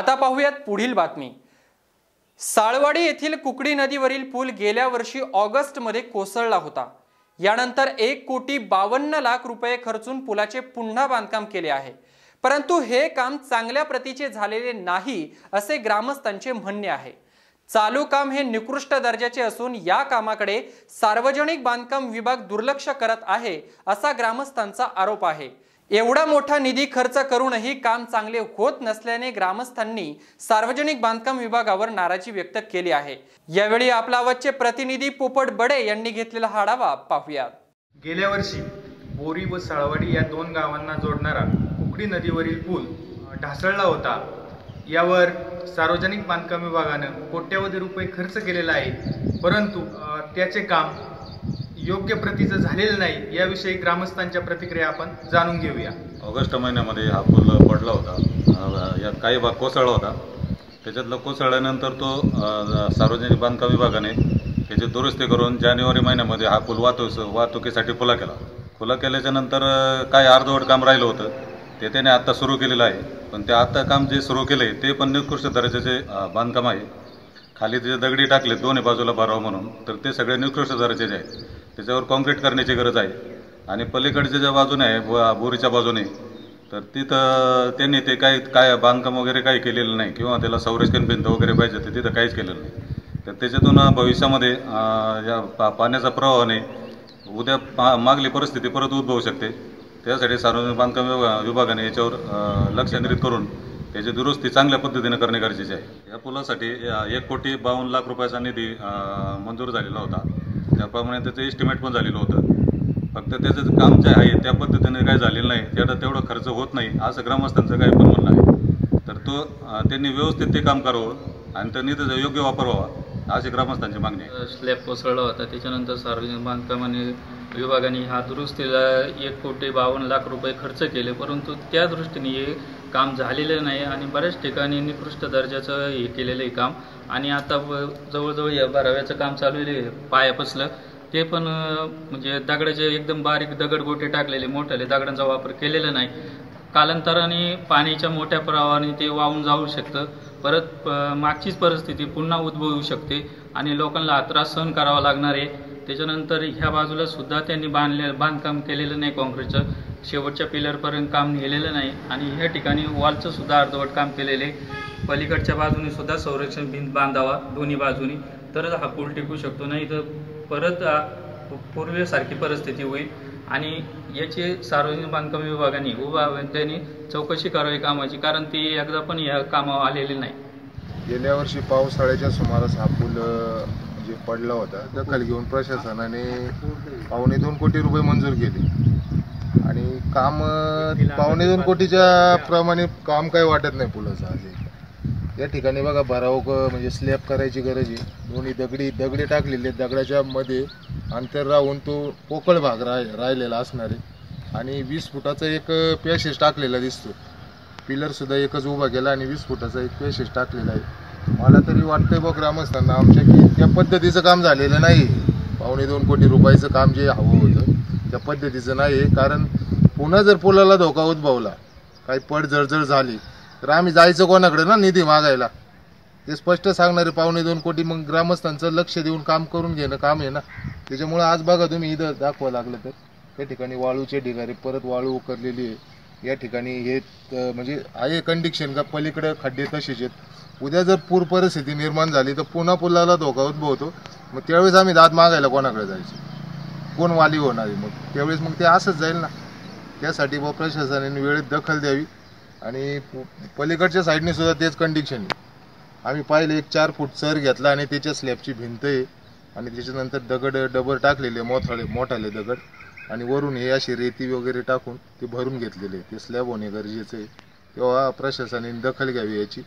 आता पाहूयात पुढील बातमी. साळवाडी येथील कुकडी नदीवरील पूल गेल्या वर्षी ऑगस्टमध्ये कोसळला होता. यानंतर एक कोटी बावन्न लाख रुपये खर्चून पुलाचे पुन्हा बांधकाम केले आहे. परंतु हे काम चांगल्या प्रतीचे झालेले नाही असे ग्रामस्थांचे म्हणणे आहे. चालू काम हे निकृष्ट दर्जाचे असून या कामाकडे सार्वजनिक बांधकाम विभाग दुर्लक्ष करत आहे असा ग्रामस्थांचा आरोप आहे. एवढा मोठा निधी खर्च करूनही काम चांगले होत नसल्याने ग्रामस्थांनी सार्वजनिक बांधकाम विभागावर नाराजी व्यक्त केली आहे. यावेळी आपला आवाजचे प्रतिनिधी पोपट बडे यांनी घेतलेला हाडावा आढावा गेल्या वर्षी बोरी व साळवाडी या दोन गावांना जोडणारा कुकडी नदीवरील पूल ढासळला होता. यावर सार्वजनिक बांधकाम विभागानं कोट्यवधी रुपये खर्च केलेला आहे. परंतु त्याचे काम योग्य प्रतीचं झालेलं नाही याविषयी ग्रामस्थांच्या प्रतिक्रिया आपण जाणून घेऊया. ऑगस्ट महिन्यामध्ये हा पूल पडला होता. यात काही भाग कोसळला होता. त्याच्यातलं कोसळल्यानंतर तो सार्वजनिक बांधकाम विभागाने त्याची दुरुस्ती करून जानेवारी महिन्यामध्ये हा पूल वाहतूक वाहतुकीसाठी खुला केला. खुला केल्याच्यानंतर काय अर्धवट काम राहिलं होतं. ते त्याने आत्ता सुरू केलेलं आहे. पण ते आत्ता काम जे सुरू केलं आहे ते पण निकृष्ट दर्जाचे बांधकाम आहे. खाली त्याचे दगडी टाकले दोन्ही बाजूला भरावं म्हणून. तर ते सगळे निकृष्ट दर्जाचे आहेत. त्याच्यावर कॉन्क्रीट करण्याची गरज आहे. आणि पलीकडच्या ज्या बाजूने आहे ब- बोरीच्या बाजूने तर तिथं त्यांनी ते काही काय बांधकाम वगैरे काही केलेलं नाही किंवा त्याला संरक्षण भिंत वगैरे पाहिजे तर तिथं काहीच केलेलं नाही. तर त्याच्यातून भविष्यामध्ये या पा पाण्याचा प्रवाहाने उद्या पा मागली परिस्थिती परत उद्भवू शकते. त्यासाठी सार्वजनिक बांधकाम विभाग विभागाने याच्यावर लक्ष केंद्रित करून त्याची दुरुस्ती चांगल्या पद्धतीने करणे गरजेचे आहे. या पुलासाठी या एक कोटी बावन्न लाख रुपयाचा निधी मंजूर झालेला होता. त्याप्रमाणे त्याचं एस्टिमेट पण झालेलं होतं. फक्त त्याचं काम जे आहे त्या पद्धतीने काही झालेलं नाही. त्याला तेवढा खर्च होत नाही. असं ग्रामस्थांचं काही पण म्हणणं आहे. तर तो त्यांनी व्यवस्थित ते काम करावं आणि त्या निधीचा योग्य वापर व्हावा. अशी ग्रामस्थांची मागणी आहे. स्लॅब कोसळला होता. त्याच्यानंतर सार्वजनिक बांधकामाने विभागाने ह्या दुरुस्तीला एक कोटी बावन्न लाख रुपये खर्च केले. परंतु त्या दृष्टीने हे काम झालेलं नाही आणि बऱ्याच ठिकाणी निकृष्ट दर्जाचं हे केलेलं आहे काम. आणि आता ब- जवळजवळ या बाराव्याचं काम चालू आहे पायापसलं ते पण म्हणजे दगडाचे एकदम बारीक दगड गोटे टाकलेले मोठ्याले दगडांचा वापर केलेला नाही. कालांतराने पाण्याच्या मोठ्या प्रवाहाने ते वाहून जाऊ शकतं. परत प मागचीच परिस्थिती पुन्हा उद्भवू शकते आणि लोकांना हा त्रास सहन करावा लागणार आहे. त्याच्यानंतर ह्या बाजूला सुद्धा त्यांनी बांधले बांधकाम केलेलं नाही काँक्रीटचं. शेवटच्या पिलरपर्यंत काम नेलेलं नाही आणि ह्या ठिकाणी वॉलचं सुद्धा अर्धवट काम केलेलं आहे. पलीकडच्या बाजूने सुद्धा संरक्षण भिंत बांधावा दोन्ही बाजूनी. तरच हा पूल टिकू शकतो नाही तर परत पूर्वीसारखी परिस्थिती होईल. आणि याची सार्वजनिक बांधकाम विभागाने उभा त्यांनी चौकशी करावी कामाची कारण ती एकदा पण या कामावर आलेली नाही. गेल्या वर्षी पावसाळ्याच्या सुमारास हा पूल जे पडला होता दखल घेऊन प्रशासनाने पावणे दोन कोटी रुपये मंजूर केले. आणि काम पावणे दोन कोटीच्या प्रमाणे काम काही वाटत नाही पुलाचं असे या ठिकाणी बघा भराव म्हणजे स्लॅब करायची गरज आहे. दोन्ही दगडी दगडी टाकलेले दगडाच्या मध्ये अंतर राहून तो पोकळ भाग राह राहिलेला असणार आहे. आणि वीस फुटाचा एक पॅसेज टाकलेला दिसतो पिलरसुद्धा एकच उभा केला आणि वीस फुटाचा एक पेशेस टाकलेला आहे. मला तरी वाटतंय बघ ग्रामस्थांना आमच्या की त्या पद्धतीचं काम झालेलं नाही पावणे दोन कोटी रुपयाचं काम जे हवं होतं त्या पद्धतीचं नाही कारण पुन्हा जर पुलाला धोका उद्भवला काही पड जळजळ झाली तर आम्ही जायचं कोणाकडे ना निधी मागायला. ते स्पष्ट सांगणारे पावणे दोन कोटी मग ग्रामस्थांचं लक्ष देऊन काम करून घेणं काम आहे ना. त्याच्यामुळं आज बघा तुम्ही इथं दाखवा लागलं तर. त्या ठिकाणी वाळूचे ढिगारे परत वाळू उकरलेली आहे. या ठिकाणी हे म्हणजे आहे कंडिक्शन का पलीकडे खड्डे तसेच आहेत. उद्या जर पूर परिस्थिती निर्माण झाली तर पुन्हा पुलाला धोका उद्भवतो. मग त्यावेळेस आम्ही दात मागायला कोणाकडे जायचे? कोण वाली होणार आहे मग? त्यावेळेस मग ते असंच जाईल ना. त्यासाठी व प्रशासनाने वेळेत दखल द्यावी. आणि पलीकडच्या साईडने सुद्धा तेच कंडिशन आहे. आम्ही पाहिलं एक चार फूट सर घेतला आणि त्याच्या स्लॅबची भिंत आहे. आणि त्याच्यानंतर दगड डबर टाकलेले मोठाले मोठाले दगड. आणि वरून हे अशी रेती वगैरे टाकून ते भरून घेतलेले. ते स्लॅब होणे गरजेचं आहे. तेव्हा प्रशासनाने दखल घ्यावी याची.